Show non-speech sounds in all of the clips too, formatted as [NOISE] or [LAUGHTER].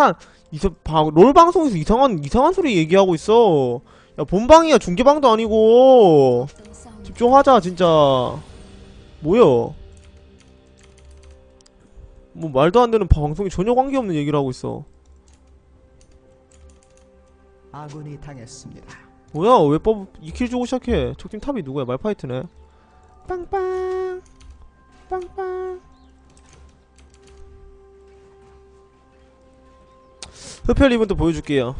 평탄 이서 방, 롤 방송에서 이상한 이상한 소리 얘기하고 있어. 야 본방이야 중계방도 아니고 집중하자 진짜. 뭐야? 뭐 말도 안 되는 방송이 전혀 관계없는 얘기를 하고 있어. 아군이 당했습니다. 뭐야 왜법 2킬 주고 시작해? 적팀 탑이 누구야? 말파이트네. 빵빵 빵빵. 흡혈 이벤트 보여줄게요.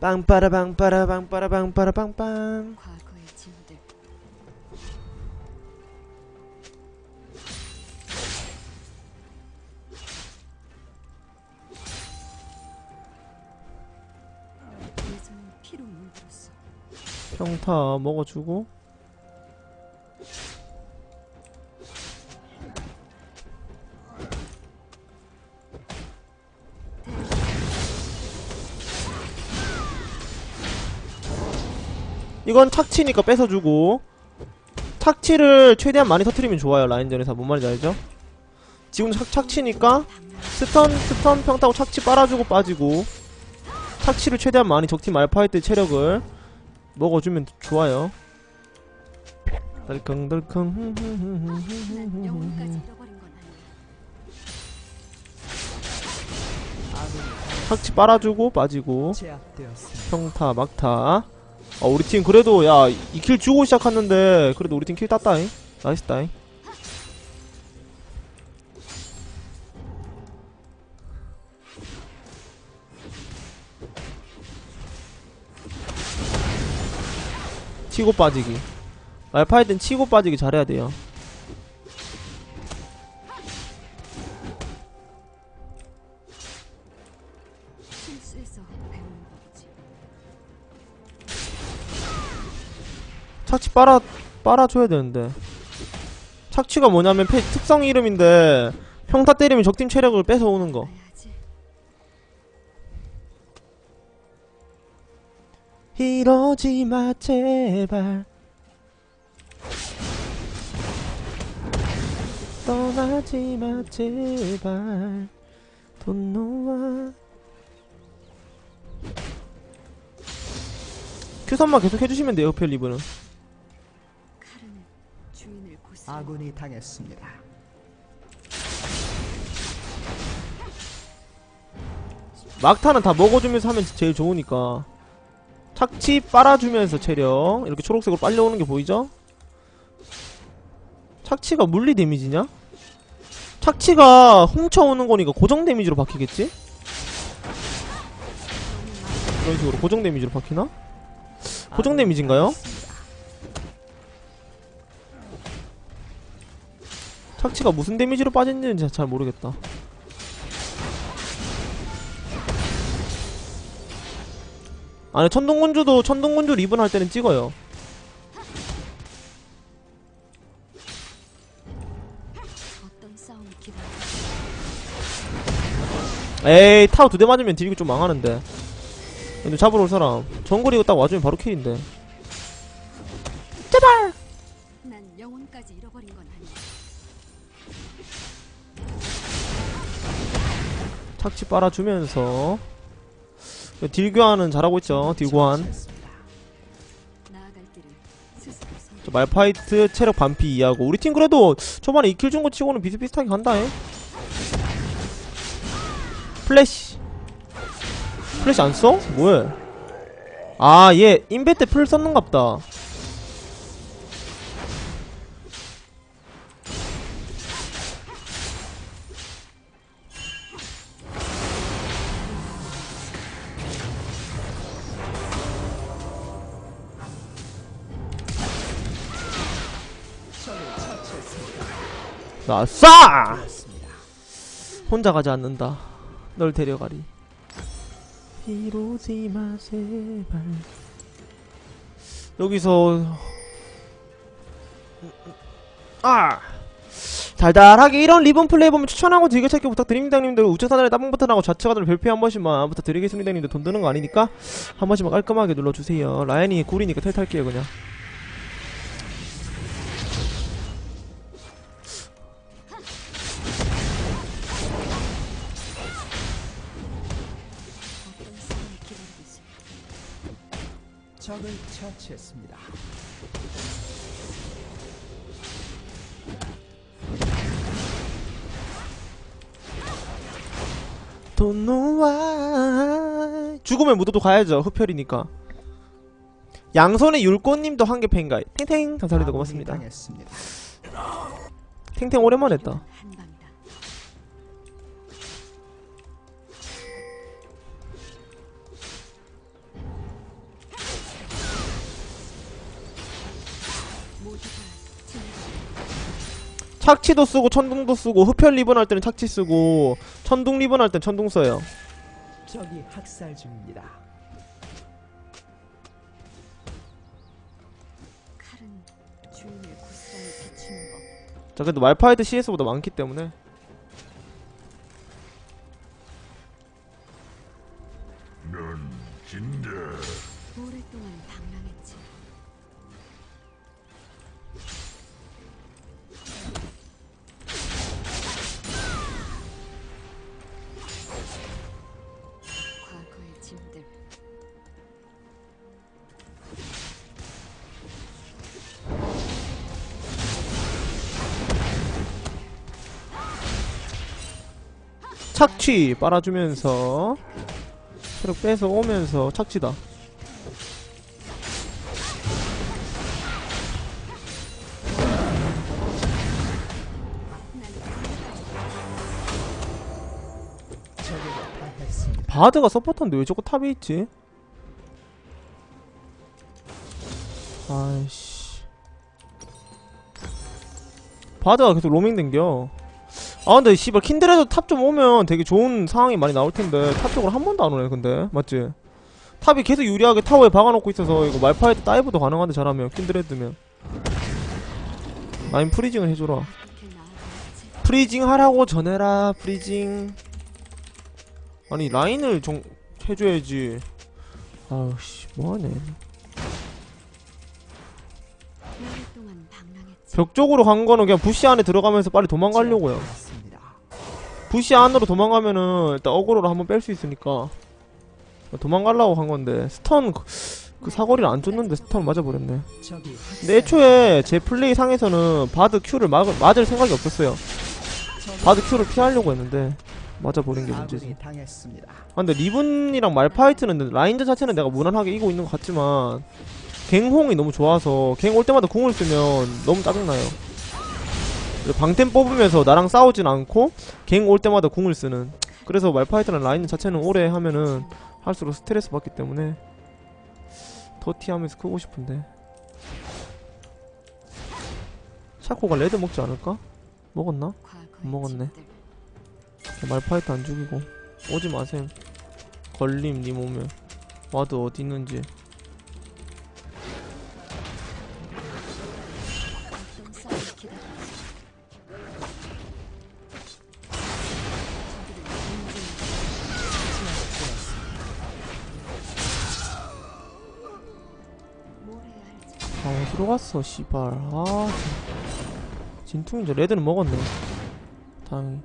빵빠라빵빠라빵빠라빵빠라빵빵. 평타 먹어주고. 이건 착취니까 뺏어주고 착취를 최대한 많이 터트리면 좋아요 라인전에서 뭔 말인지 알죠? 지금 착, 착취니까 스턴 스턴 평타고 착취 빨아주고 빠지고 착취를 최대한 많이 적팀 알파이트 체력을 먹어주면 좋아요 덜컹덜컹 착취 빨아주고 빠지고. 평타 막타 아 우리 팀 그래도 야 2킬 주고 시작했는데 그래도 우리 팀 킬 땄다잉. 나이스 따잉. 치고 빠지기. 말파이든 치고 빠지기 잘해야 돼요 착취 빨아 빨아줘야 되는데. 착취가 뭐냐면 패, 특성 이름인데 평타 때리면 적팀 체력을 뺏어오는 거. 해야지 이러지 마 제발. 떠나지 마 제발. 돈 놓아. 큐선만 계속 해주시면 돼요 흡혈 리브는. 카르는 주인을 고수 아군이 당했습니다. 막타는 다 먹어주면서 하면 제일 좋으니까 착취 빨아주면서 체력 이렇게 초록색으로 빨려오는 게 보이죠? 착취가 물리 데미지냐? 착취가 훔쳐오는 거니까 고정 데미지로 바뀌겠지? 이런 식으로 고정 데미지로 바뀌나? 고정 아군이 데미지인가요? 착취가 무슨 데미지로 빠졌는지 잘 모르겠다. 아니 천둥군주도 천둥군주 리븐 할 때는 찍어요. 에이 타워 두 대 맞으면 딜이 좀 망하는데. 근데 잡으러 올 사람. 정글 이거 딱 와주면 바로 킬인데 착취 빨아주면서. 딜 교환은 잘하고 있죠 딜 교환. 처치했습니다. 나아갈 길은 스스로 선저 말파이트 체력 반피 이하고. 우리 팀 그래도 초반에 2킬 준 거 치고는 비슷비슷하게 간다잉? 플래시. 플래시 안 써? 뭐해? 아얘 인베 때 풀 썼는갑다 나 싸! 혼자 가지 않는다. 널 데려가리. 이러지 마 제발. 여기서 아 달달하게 이런 리본 플레이 보면 추천하고 즐겨찾기 부탁드립니다 님들 우측 사단에 따봉 버튼하고 좌측 하단을 별표 한 번씩만 부탁드리겠습니다 님들 돈 드는 거 아니니까 한 번씩만 깔끔하게 눌러주세요 라인이 굴이니까 텔 탈게요 그냥 처치했습니다. Why. 죽음의 무도도 가야죠 흡혈이니까. 양손의 율꽃님도 한개 팬가이. 탱탱 감사합니다. 고맙습니다. 탱탱 오랜만에 했다 착취도 쓰고 천둥도 쓰고 흡혈 리본 할 때는 착취 쓰고 천둥 리본 할 때는 천둥 써요 적이 학살 중입니다. 칼은 주인을 고스란히 비추는 법. 자 그래도 말파이트 CS보다 많기 때문에 착취 빨아주면서 체력 빼서 오면서 착취다. 바드가 서포터인데 왜 자꾸 탑에 있지? 아이씨 바드가 계속 로밍 댕겨 아 근데 씨발 킨드레도 탑 좀 오면 되게 좋은 상황이 많이 나올 텐데 탑 쪽으로 한 번도 안 오네 근데 맞지? 탑이 계속 유리하게 타워에 박아놓고 있어서 이거 말파이트 다이브도 가능한데 잘하면 킨드레드면 라인 프리징을 해줘라? 프리징 하라고 전해라 프리징 아니 라인을 정 해줘야지 아우씨 뭐하네. 벽 쪽으로 간 거는 그냥 부시 안에 들어가면서 빨리 도망가려고요. 부시 안으로 도망가면은 일단 어그로로 한번 뺄 수 있으니까. 도망가려고 한 건데 스턴 그, 그 사거리를 안 쫓는데 스턴 맞아버렸네. 근데 애초에 제 플레이 상에서는 바드 Q를 막, 맞을 생각이 없었어요. 바드 Q를 피하려고 했는데 맞아버린 게 문제지. 아, 근데 리븐이랑 말파이트는 라인전 자체는 내가 무난하게 이기고 있는 것 같지만 갱홍이 너무 좋아서 갱 올 때마다 궁을 쓰면 너무 짜증나요 방템 뽑으면서 나랑 싸우진 않고 갱 올 때마다 궁을 쓰는 그래서 말파이트랑 라인 자체는 오래 하면은 할수록 스트레스 받기 때문에 더티하면서 크고 싶은데 샤코가 레드 먹지 않을까? 먹었나? 과거의 먹었네. 짐들. 말파이트 안 죽이고 오지 마셈 걸림 님 오면 와드 어디 있는지 갔어 씨발 아 진- 진퉁이죠 레드는 먹었네 다행히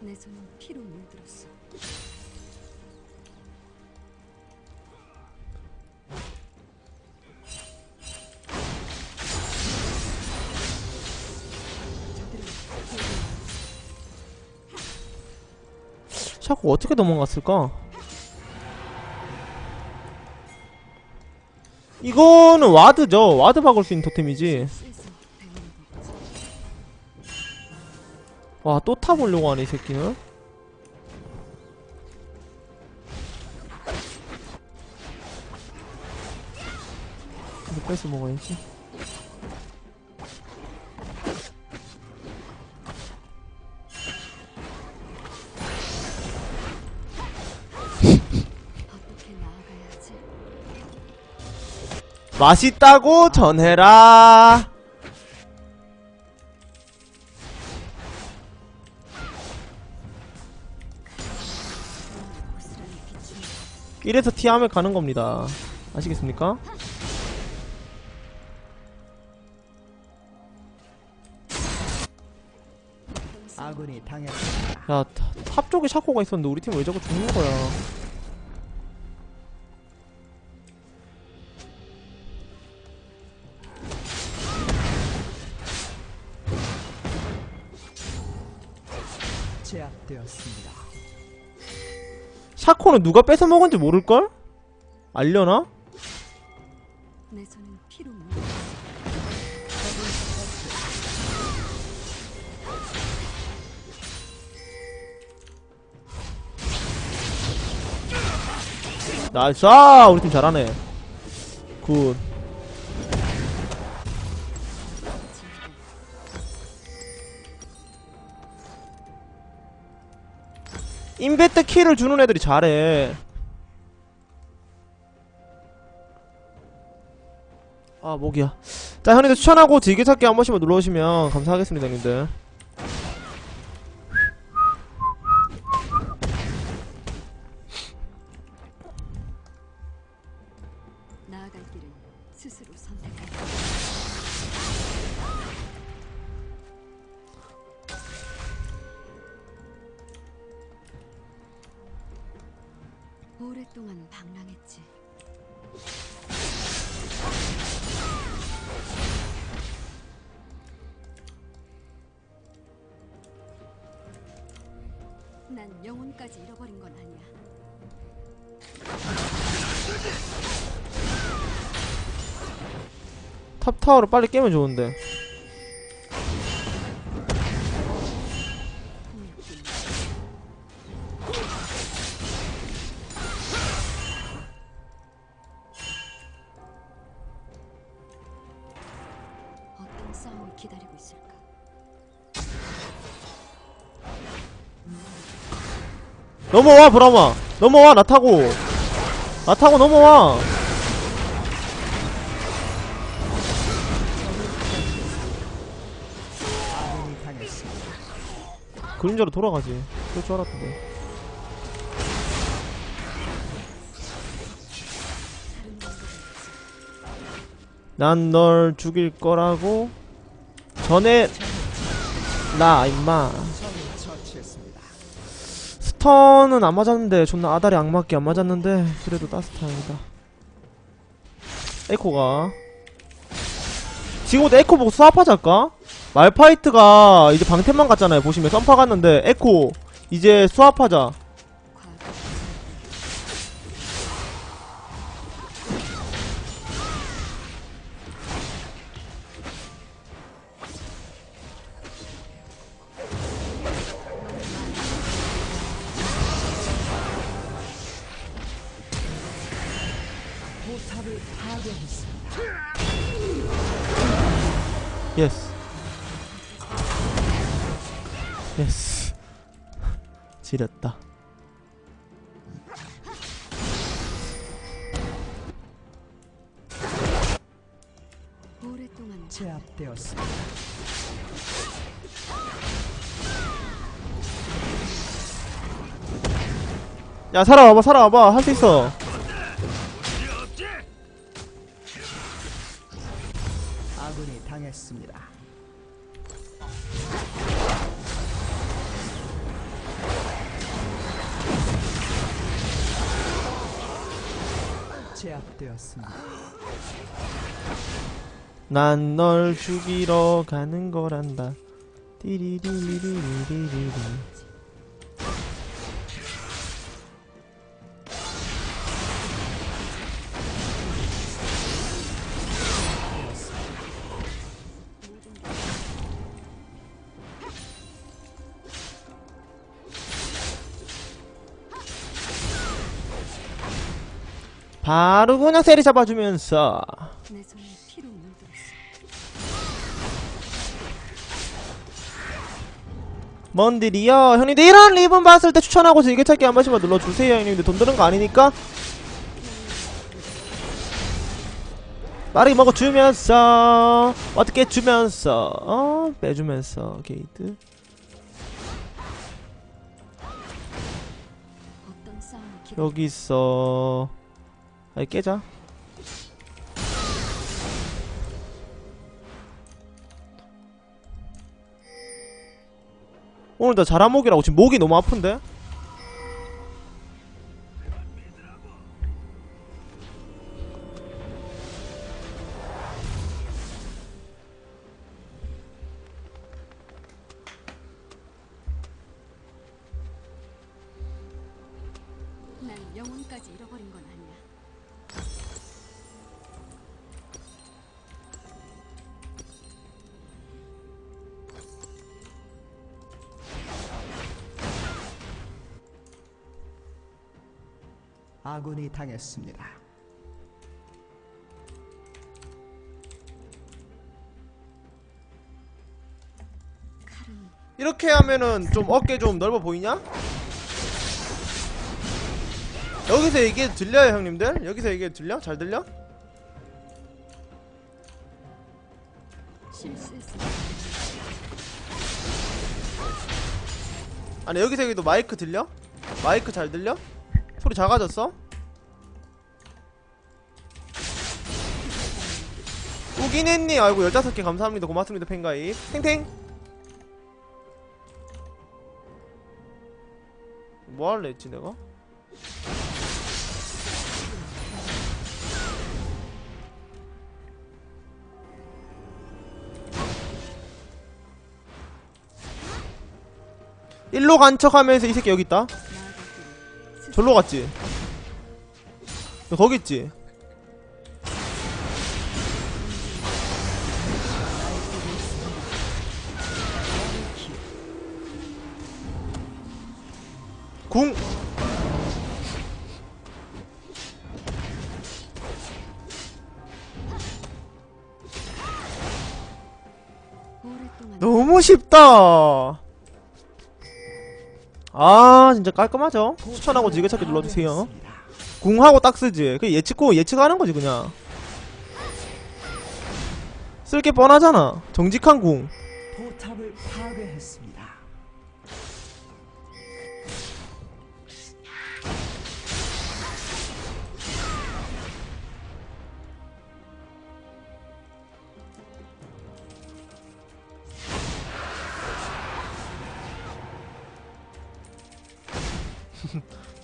내 손은 피로 물들었어. 저들은 샤코 어떻게 도망갔을까? 이거는 와드죠. 와드 박을 수 있는 토템이지. 와 또 타보려고 하네 이 새끼는. 이거 뺏어 먹어야지 맛있다고 전해라. 이래서 티함을 가는 겁니다 아시겠습니까? 아군이 당했습니다. 야, 타- 탑 쪽에 샤코가 있었는데 우리 팀 왜 자꾸 죽는 거야? 샤코는 누가 뺏어 먹은지 모를걸? 알려나? 나이스! 아, 우리 팀 잘하네. 굿. 임베트 키를 주는 애들이 잘해. 아, 목이야. 자, 형님들 추천하고 즐겨찾기 한 번씩만 눌러주시면 감사하겠습니다, 형님들. 오랫동안 방랑했지. 난 영혼까지 잃어버린 건 아니야. 탑 타워를 빨리 깨면 좋은데. 넘어와, 브라마! 넘어와, 나 타고! 나 타고 넘어와! 그림자로 돌아가지. 그럴 줄 알았는데. 난 널 죽일 거라고 전에 나 임마. 스턴은 안 맞았는데 존나 아다리 악맞게 안 맞았는데 그래도 따스타입니다. 에코가. 지금부터 에코 보고 수압하자 할까? 말파이트가 이제 방템만 갔잖아요 보시면. 썸파 갔는데 에코 이제 수압하자 지렸다. 오랫동안 제압되었습니다. 야 살아와봐 살아와봐. 할 수 있어 제압되었습니다. 난 널 죽이러 가는 거란다. 띠리리리리리리리. 바로 그냥 세리 잡아주면서. 뭔들이요. 형님들 이런 리본 봤을 때 추천하고 즐겨찾기 한 번씩만 눌러주세요. 형님들 돈 드는 거 아니니까. 빠르게 먹어주면서. 어떻게 주면서. 어? 빼주면서. 게이트. 여기 있어 아이 깨자 오늘 나 자라목이라고 지금 목이 너무 아픈데? 아군이 당했습니다. 이렇게 하면은 좀 어깨 좀 넓어 보이냐? 여기서 이게 들려요 형님들? 여기서 이게 들려? 잘 들려? 아니 여기서 여기도 마이크 들려? 마이크 잘 들려? 소리 작아졌어? 우기네님 아이고 15개 감사합니다 고맙습니다 팬가입 탱탱 뭐 할래 했지 내가? 일로 간 척하면서 이 새끼 여기 있다 절로 갔지? 너 거기 있지? 궁! 너무 쉽다! 아, 진짜 깔끔하죠? 추천하고 지게찾기 눌러주세요. 궁하고 딱 쓰지. 그 예측고 예측하는 거지, 그냥. 쓸 게 뻔하잖아. 정직한 궁.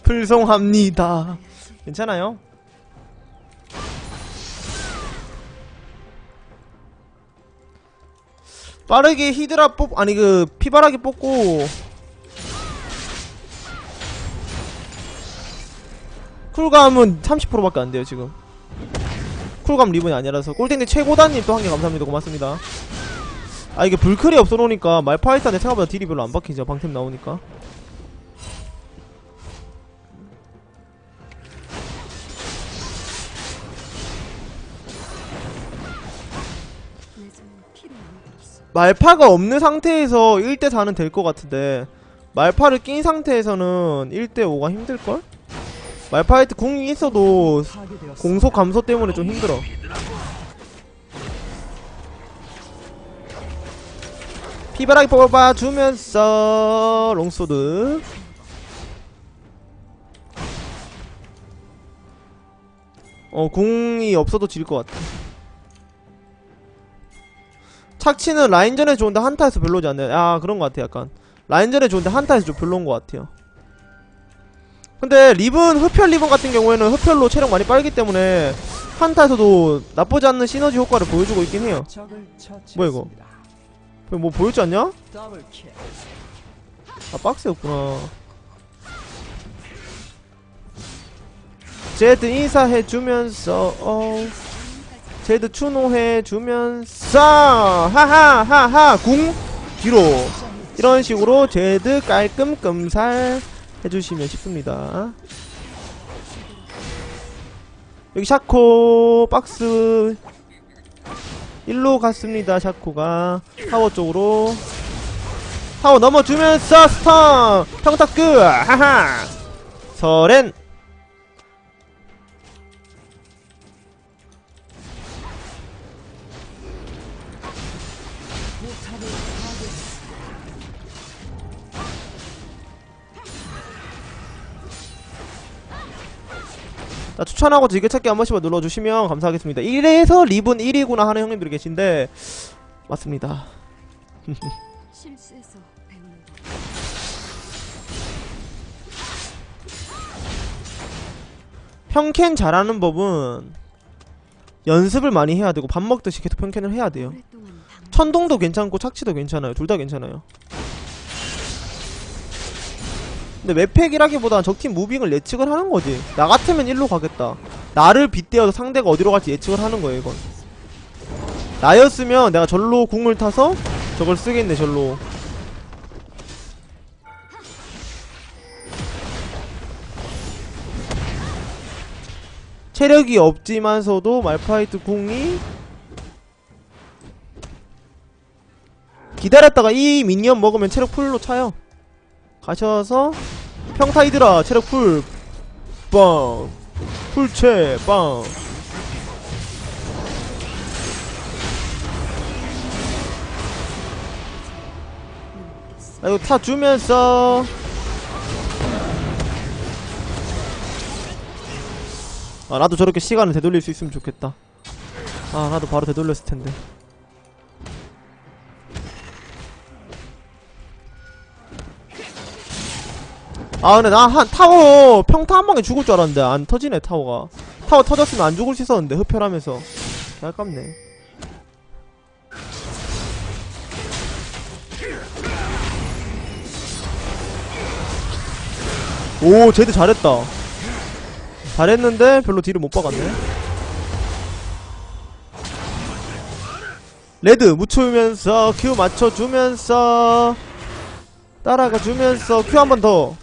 불송합니다. 괜찮아요? 빠르게 히드라 뽑 아니 그 피바라기 뽑고. 쿨감은 30%밖에 안 돼요 지금. 쿨감 리본이 아니라서. 꼴등대 최고단님 또 한 개 감사합니다. 고맙습니다. 아 이게 불클이 없어 놓으니까 말파이트한테 생각보다 딜이 별로 안 박히죠 방템 나오니까 말파가 없는 상태에서 1대4는 될 것 같은데 말파를 낀 상태에서는 1대5가 힘들걸? 말파이트 궁이 있어도. 공속 감소 때문에 좀 힘들어 피바라기 뽑아주면서 롱소드 어 궁이 없어도 질 것 같아 착취는 라인전에 좋은데 한타에서 별로지 않네. 아 그런 것 같아 약간. 라인전에 좋은데 한타에서 좀 별로인 것 같아요. 근데 립은 흡혈 립은 같은 경우에는 흡혈로 체력 많이 빨기 때문에 한타에서도 나쁘지 않는 시너지 효과를 보여주고 있긴 해요. 뭐야, 이거? 뭐 보였지 않냐? 아 박스였구나. 제드 인사해주면서 어 제드 추노해 주면서 하하하하 궁 뒤로. 이런 식으로 제드 깔끔 끔살 해주시면 싶습니다. 여기 샤코 박스 일로 갔습니다. 샤코가. 타워 쪽으로. 타워 넘어주면서 스턴! 평타 끝! 하하! 서렌 자, 추천하고 즐겨찾기 한 번씩만 눌러주시면 감사하겠습니다. 1에서 리븐 1이구나 하는 형님들이 계신데 맞습니다. [LAUGHS] 평캔 잘하는 법은 연습을 많이 해야 되고 밥 먹듯이 계속 평캔을 해야 돼요. 천둥도 괜찮고 착취도 괜찮아요. 둘 다 괜찮아요. 근데 웹팩이라기보단 적팀 무빙을 예측을 하는 거지. 나 같으면 일로 가겠다. 나를 빗대어서 상대가 어디로 갈지 예측을 하는 거예요 이건. 나였으면 내가 절로 궁을 타서 저걸 쓰겠네 절로. 체력이 없지만서도 말파이트 궁이 기다렸다가 이 미니언 먹으면 체력 풀로 차요 가셔서 평타 이드라 체력 풀 빵. 풀체 빵. 아, 이거 타 주면서 아 나도 저렇게 시간을 되돌릴 수 있으면 좋겠다 아 나도 바로 되돌렸을 텐데 아 근데 나 한 타워 평타 한 방에 죽을 줄 알았는데 안 터지네 타워가. 타워 터졌으면 안 죽을 수 있었는데 흡혈하면서. 개 아깝네. 오 쟤들 잘했다. 잘했는데 별로 뒤를 못 박았네. 레드 묻히면서 큐 맞춰주면서 따라가 주면서 큐 한 번 더.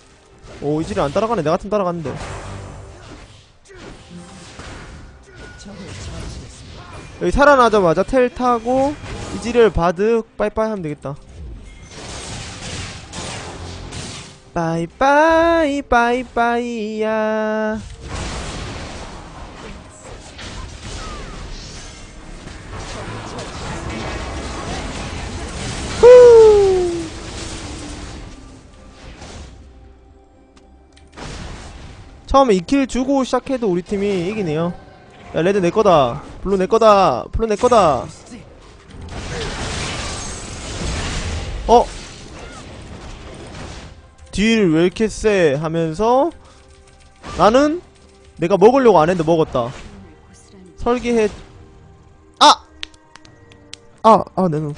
오 이질이 안 따라가네. 내 같은 따라갔는데. 여기 살아나자마자 텔 타고 이질을 바득 빠이빠이 하면 되겠다. 빠이빠이 빠이빠이야. 처음에 2킬 주고 시작해도 우리 팀이 이기네요. 야 레드 내 거다. 블루 내 거다. 블루 내 거다. 어? 딜 왜 이렇게 세? 하면서 나는 내가 먹으려고 안 했는데 먹었다. 설계해 아! 아, 아, 내 눈.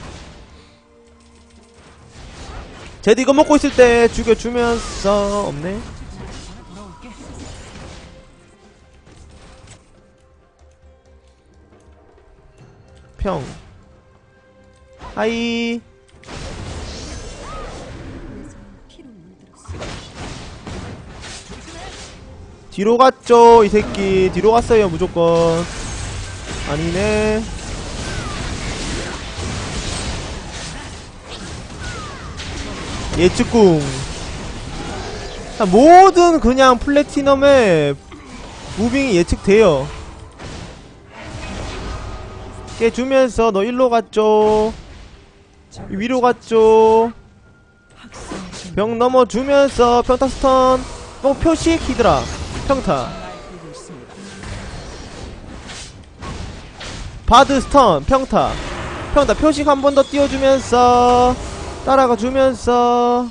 쟤도 이거 먹고 있을 때 죽여주면서 없네. 평. 하이. 뒤로 갔죠, 이 새끼. 뒤로 갔어요, 무조건. 아니네. 예측궁. 자, 모든 그냥 플래티넘의 무빙이 예측돼요. 깨주면서 너 일로 갔죠. 위로 갔죠. 병 넘어주면서 평타 스턴. 어, 표식 히드라. 평타. 바드 스턴 평타 평타 표식 한 번 더 띄워주면서 따라가 주면서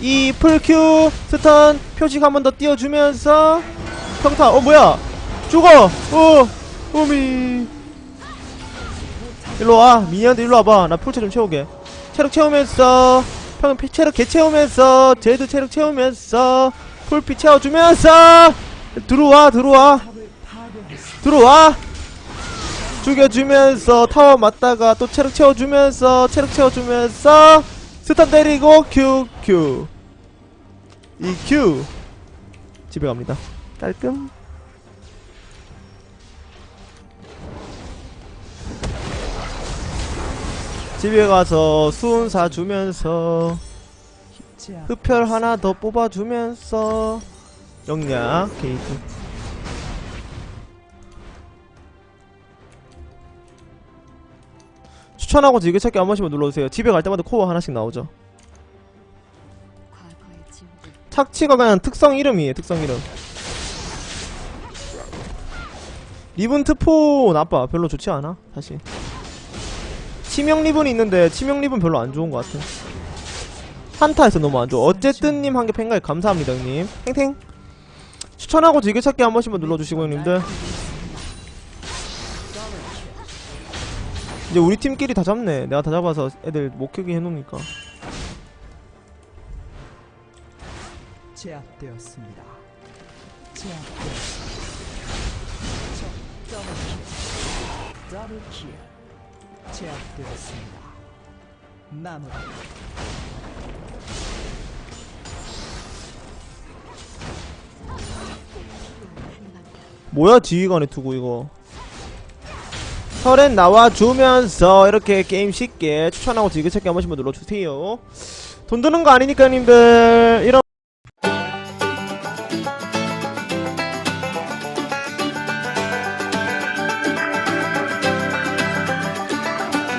이 풀큐 스턴 표식 한 번 더 띄워주면서 평타 어 뭐야 죽어 어 오미 일로 와. 미니언들 일로 와봐. 나 풀체 좀 채우게. 체력 채우면서 평 피- 체력 개 채우면서 제드 체력 채우면서 풀피 채워주면서 들어와 들어와. 들어와. 죽여주면서 타워 맞다가 또 체력 채워주면서 체력 채워주면서 스턴 때리고 큐큐 EQ 집에 갑니다. 깔끔 집에 가서 수은 사 주면서 쉽지 않- 흡혈 하나 더 뽑아주면서 영약 게이트 추천하고 즐겨찾기 한 번씩만 눌러주세요. 집에 갈 때마다 코어 하나씩 나오죠. 착취가 그냥 특성 이름이에요 특성 이름. 리븐 트포 나빠. 별로 좋지 않아 사실 치명 리븐이 있는데 치명 리븐 별로 안 좋은 것 같아. 한타에서 너무 안 좋아. 어쨌든 님 한 개 팬가에 감사합니다 형님. 탱탱 추천하고 즐겨찾기 한 번씩만 눌러주시고 형님들. 이제 우리 팀끼리 다 잡네. 내가 다 잡아서 애들 못 켜게 해놓으니까. 제압되었습니다. 제압되었습니다. 제압되었습니다. 마무리. 뭐야 지휘관에 두고 이거 설엔 나와주면서 이렇게 게임 쉽게 추천하고 즐겨 찾기 한 번씩만 눌러주세요 돈 드는 거 아니니까 형님들 이런